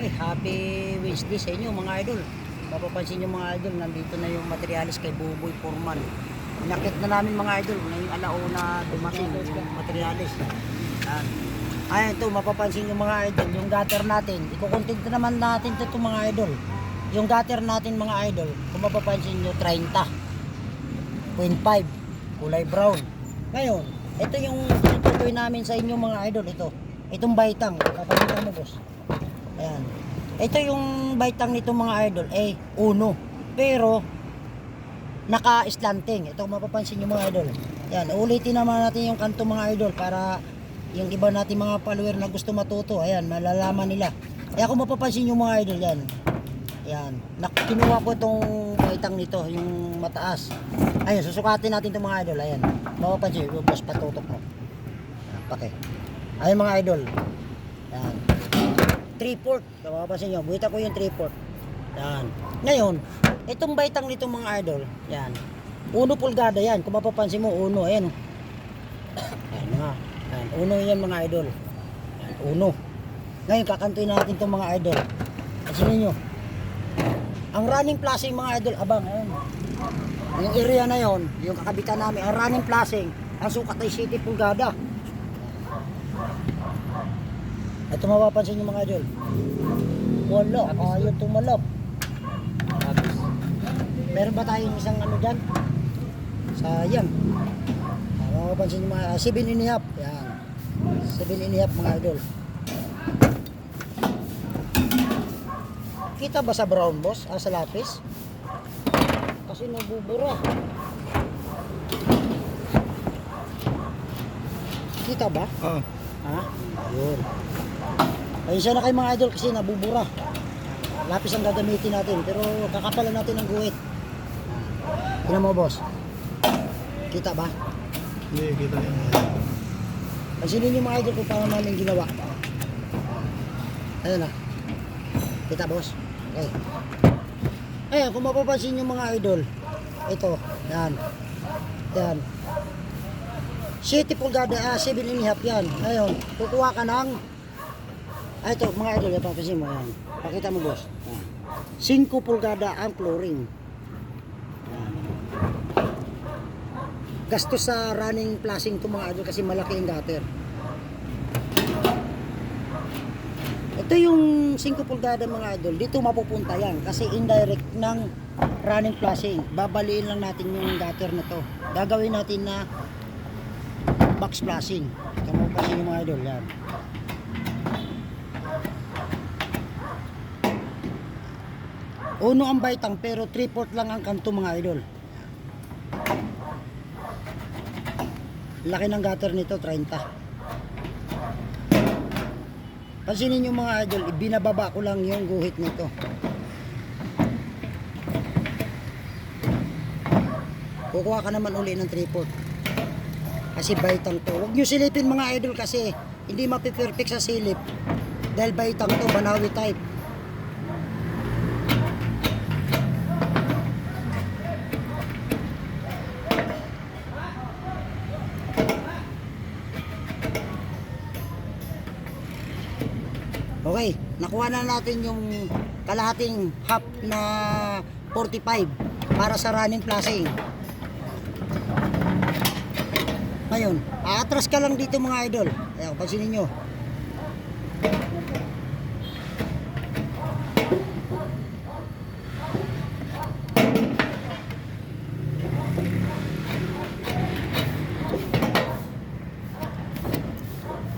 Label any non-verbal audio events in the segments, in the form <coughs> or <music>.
Okay, happy Wednesday sa inyo mga idol. Mapapansin nyo mga idol, nandito na yung materialis kay Buboy Forman. Inakit na namin mga idol, ngayong alauna dumating yung materialis. Yan. Ay, ito, mapapansin nyo mga idol, yung gutter natin. Ikukontent na naman natin ito mga idol. Yung gutter natin mga idol, kung mapapansin nyo, 30. 0.5, kulay brown. Ngayon, ito yung tutuloy namin sa inyo mga idol, ito. Itong baitang, papakita mo boss. Ayan. Ito yung baitang nito mga idol, eh, uno. Pero, naka-slanting. Ito mapapansin nyo mga idol. Yan, ulitin naman natin yung kanto mga idol para yung iba natin mga follower na gusto matuto, ayan, malalaman nila. Kaya kung mapapansin nyo mga idol, yan. Yan. Kinuha ko itong baitang nito, yung mataas. Ayun, susukatin natin itong mga idol. Ayan. Mapapansin, yung boss patutok mo. Pake. Ayun mga idol. Yan. 3-port. Mapapansin nyo, buhita ko yung 3-port. Yan. Ngayon, itong baitang nitong mga idol, yan. Uno pulgada yan. Kung mapapansin mo, uno. Ayan. <coughs> Ayan mga. Ayan. Uno yan mga idol. Ayan, uno. Ngayon, kakantuin natin itong mga idol. Kasi ninyo, ang running flashing mga idol, abang, ayun. Yung area na yon, yung kakabitan namin, ang running flashing, ang sukat ay 7 pulgada. Ito mapapansin nyo mga idol. Wala, ayaw tumalap. Meron ba tayong isang ano dyan? Sayang. Ah, mapapansin nyo mga, 7 and a half. Yan. 7 and a half mga idol. Kita ba sa brown boss? Ah, sa lapis? Kasi nabubura. Kita ba? Oo. Ha? Ayun. Ayun siya na kayo mga idol kasi nabubura. Lapis ang gagamitin natin pero kakapalan natin ng guhit. Tingnan mo boss. Kita ba? Hindi, kita yan. Pansinin niyo mga idol kung paano namin ginawa. Ayun na. Kita boss. Okay. Ayun, kung mapapansin niyo mga idol. Ito. Yan. Yan. 7 pulgada, ah, 7 and a half yan. Ayun, kukuha ka ng Ah, ito, mga idol, yan, papansin mo, yan. Pakita mo, boss. Yan. 5 pulgada ang flooring. Yan. Gastos sa running flashing to mga idol kasi malaki ang gutter. Ito yung 5 pulgada mga idol, dito mapupunta yan kasi indirect ng running flashing. Babaliin lang natin yung gutter na to. Gagawin natin na box flashing. Ito mo kasi yung mga idol yan. Uno ang baitang pero 3-4 lang ang kanto mga idol. Laki ng gutter nito, 30. Pansinin nyo mga idol, ibinababa ko lang yung guhit nito. Kukuha ka naman uli ng 3-4. Kasi baitang to. Huwag nyo silipin mga idol kasi hindi mapiperfect sa silip. Dahil baitang to, banawi type. Okay, nakuha na natin yung kalahating half na 45 para sa running flashing. Ngayon, aatras ka lang dito mga idol. Ayan, pansinin nyo.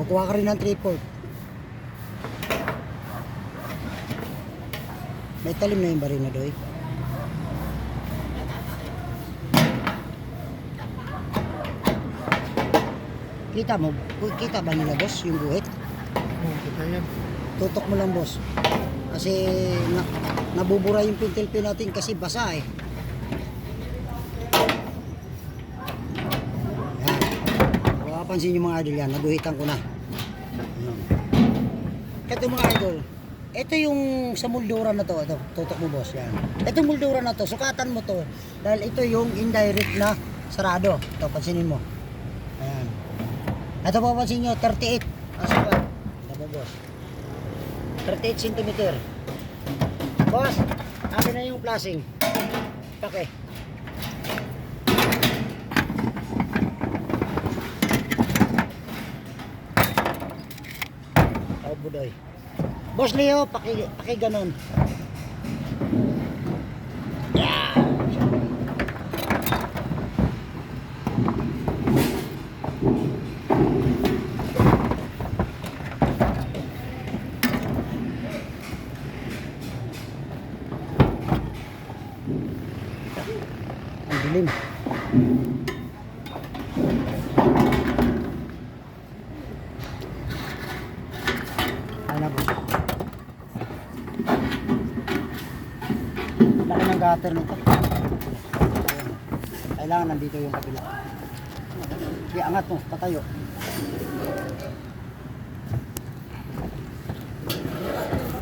Kukuha ka rin ng 3 port. May talim na yung bari na doy. Kita mo, kita ba nila boss yung guhit? Oo, kita yan. Tutok mo lang boss. Kasi na, nabubura yung pintilpin natin kasi basa eh. Yan. Kung mapapansin nyo mga idol yan, naguhitan ko na. Yan. Ito mga idol, ito yung sa muldura na to, ito, tutok mo boss, yan. Ito muldura na to, sukatan mo to. Dahil ito yung indirect na sarado. Ito, pansinin mo. Ito papansin nyo, 38. Ang sukat. Ito mo boss. 38 cm. Boss, akin na yung flashing. Pake. Oh, budoy. Boss Leo, paki, paki ganon. Dilim. Ano ba? Laki ng gutter nito. Kailangan nandito yung kabila. Di angat mo, patayo.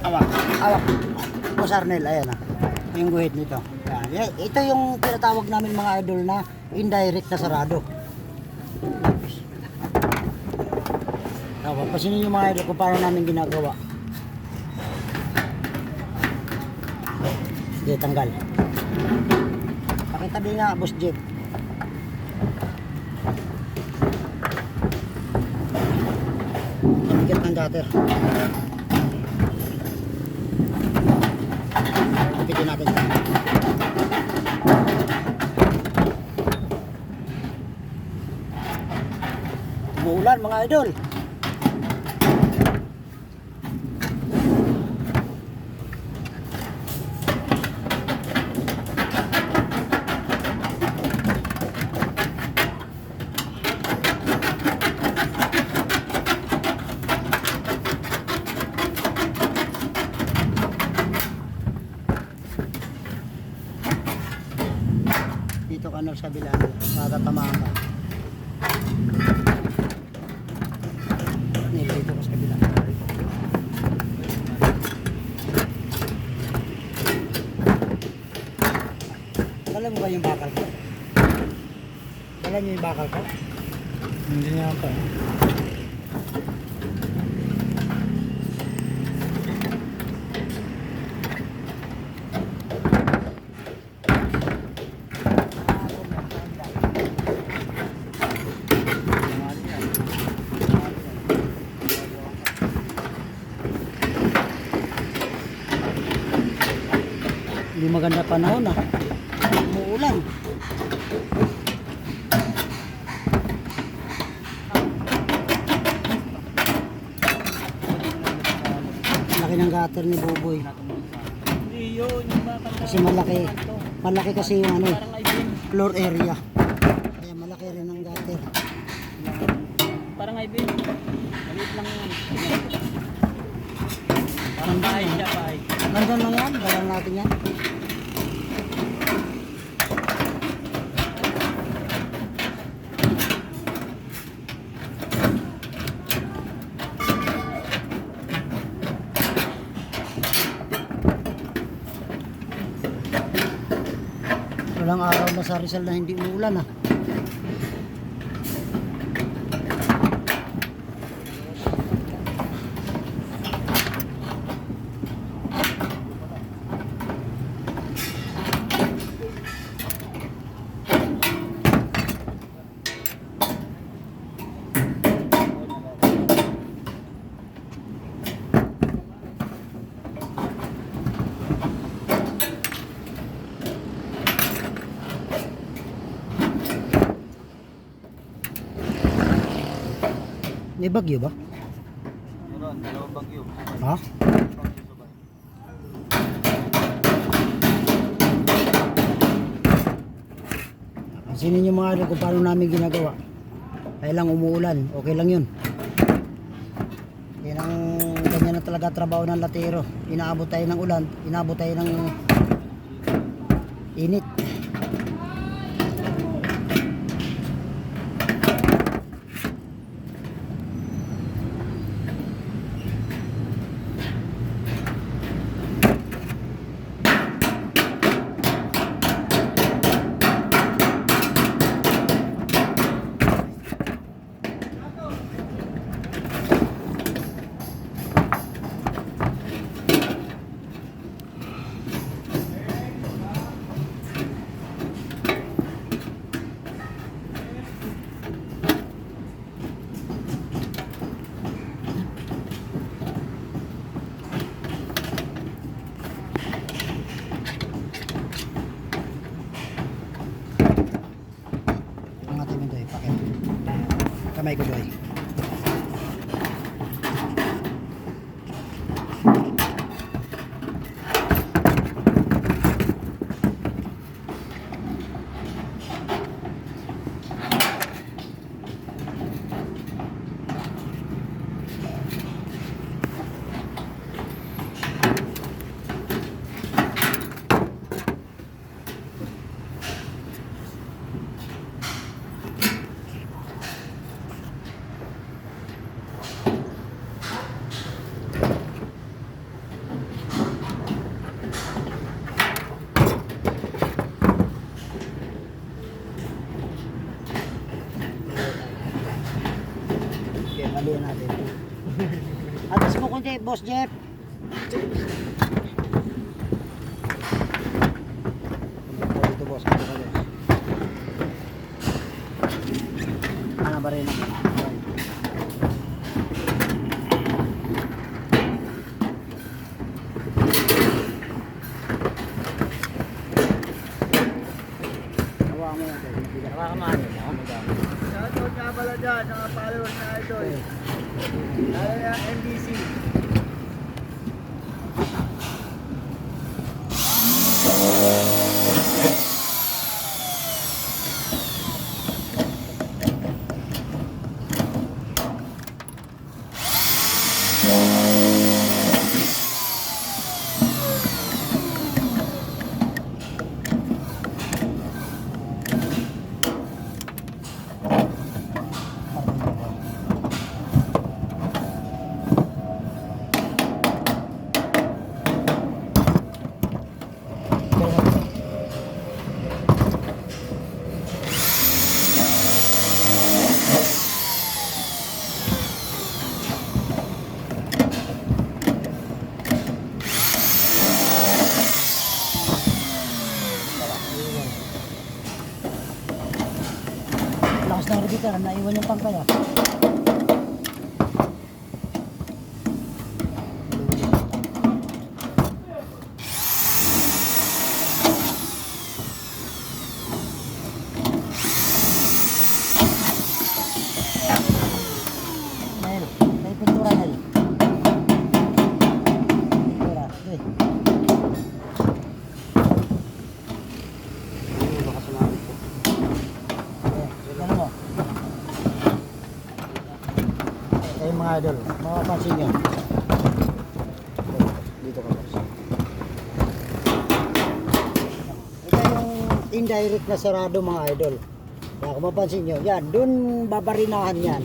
Awak, awak. Boss Arnel, ayan ah. Yung guhit nito. Yan. Ito yung tinatawag namin mga idol na indirect na sarado. Tapos, pasinin yung mga idol kung paano namin ginagawa. Sige, tanggal. Pakitabi nga, Boss Jeep. Bigat ng gutter. Bitin natin. Umuulan mga idol. Dito ka na sa kabila. Matatamaan ka. Dito, dito ka sa kabila. Dala mo ba yung bakal ko? Dala niyo yung bakal ko? Hindi niya pa. Hindi maganda panahon ah. Umuulan. Laki ng gutter ni Buboy. Kasi malaki. Malaki kasi yung ano, floor area. Kaya malaki rin ang gutter. Parang ibin. Maliit lang yun. Parang bahay siya, bahay. Nandun lang yan. Galang natin yan. Sa Rizal na hindi umuulan ah. May bagyo ba? Meron, dalawang bagyo. Ha? Pansinin niyo mga idol kung paano namin ginagawa. Kaya lang umuulan, okay lang yun. Yan ang ganyan na talaga trabaho ng latero. Inaabot tayo ng ulan, inaabot tayo ng init. Boss Jeff. Dito, boss. Ano ba rin? Shoutout nga pala dyan sa mga followers na idol. Lalo na MBC. Thank. Idol, mapapansin nyo. Dito ka. Ito yung indirect na sarado mga idol. Kaya kung mapansin nyo, yan, dun babarinahan yan.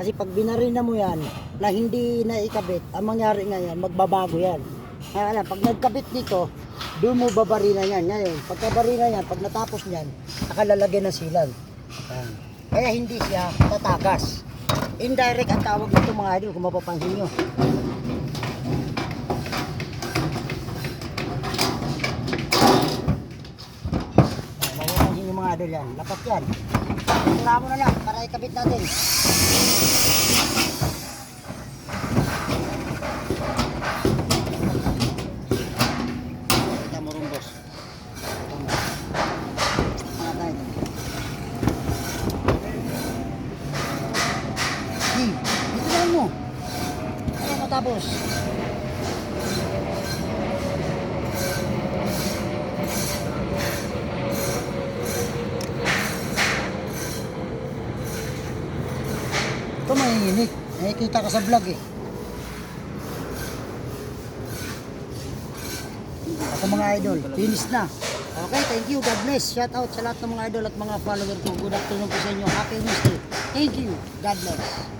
Kasi pag binarina mo yan, na hindi na ikabit, ang mangyari ngayon, magbabago yan. Kaya alam, pag nagkabit nito, doon mo babarina yan. Ngayon, pagkabarina yan, pag natapos yan, nakalalagyan ng silang. Yan. Kaya hindi siya tatagas. Indirect ang tawag nito mga idol, kung mapapansin nyo. Mapapansin nyo mga idol yan, lapat yan. Mo na lang para ikabit natin. Kita mo rin boss. Ano tayo? Di, dito lang mo. Ano matapos? Ito Nakikita ka sa vlog eh. Ako mga idol, finish na. Okay, thank you. God bless. Shout out sa lahat ng mga idol at mga follower ko. Good afternoon po sa inyo. Happy Wednesday. Thank you. God bless.